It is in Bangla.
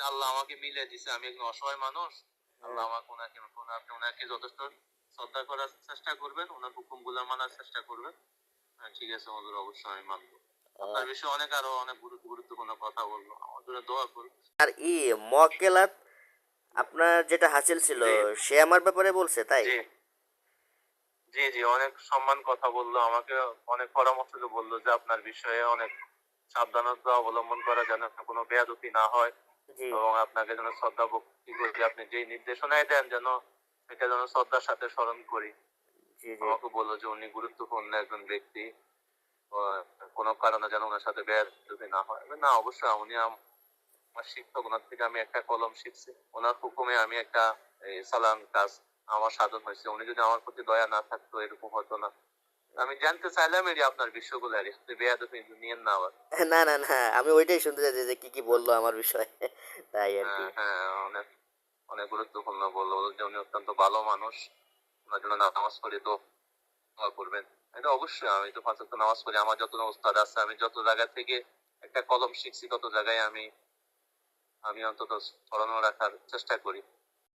যে আল্লাহ আমাকে মিলে দিছে আমি একজন অসহায় মানুষ আল্লাহ আমাকে ওনাকে ওনাকে ওনাকে যথেষ্ট শ্রদ্ধা করার চেষ্টা করবেন ওনার মানার চেষ্টা করবেন। ঠিক আছে হুজুর অবশ্যই আমি মানবো। আপনার বিষয়ে অনেক আরও অনেক গুরুত্বপূর্ণ কথা বলব আমার জন্য দোয়া করুন। আর ই মক্কেলাত আপনার যেটা হাসিল ছিল সে আমার ব্যাপারে বলছে তাই? জি। জি অনেক সম্মান কথা বলল আমাকে অনেক পরামর্শ বলল যে আপনার বিষয়ে অনেক সাবধানতা অবলম্বন করা যেন কোনো বেয়াদপি না হয়। এবং আপনাকে যেন শ্রদ্ধা ভক্তি করি আপনি যে নির্দেশনায় দেন যেন এটা যেন শ্রদ্ধার সাথে স্মরণ করি। আমাকে বলল যে উনি গুরুত্বপূর্ণ একজন ব্যক্তি। কোনো কারণে যেন ওনার সাথে বেয়াদপি না হয়। না অবশ্যই উনি আমার শিক্ষক ওনার থেকে আমি একটা কলম শিখছি। ওনার হুকুমে আমি একটা সালাম কাজ আমার সাধন হয়েছে। উনি যদি আমার প্রতি দয়া না থাকতো এরকম হতো না। আমি জানতে চাইলাম এটি আপনার বিষয়গুলো আর আপনি বেয়াদপি নিয়েন না আবার। না না না আমি ওইটাই শুনতে চাইছি যে কি কি বলল আমার বিষয়ে। তাই আর কি। হ্যাঁ হ্যাঁ অনেক অনেক গুরুত্বপূর্ণ বলল। যে উনি অত্যন্ত ভালো মানুষ। ওনার জন্য নামাজ পড়ে তো করবেন। এটা অবশ্যই আমি তো পাঁচ নামাজ পড়ি। আমার যত উস্তাদ আছে আমি যত জায়গা থেকে একটা কলম শিখছি তত জায়গায় আমি আমি অন্তত স্মরণ রাখার চেষ্টা করি।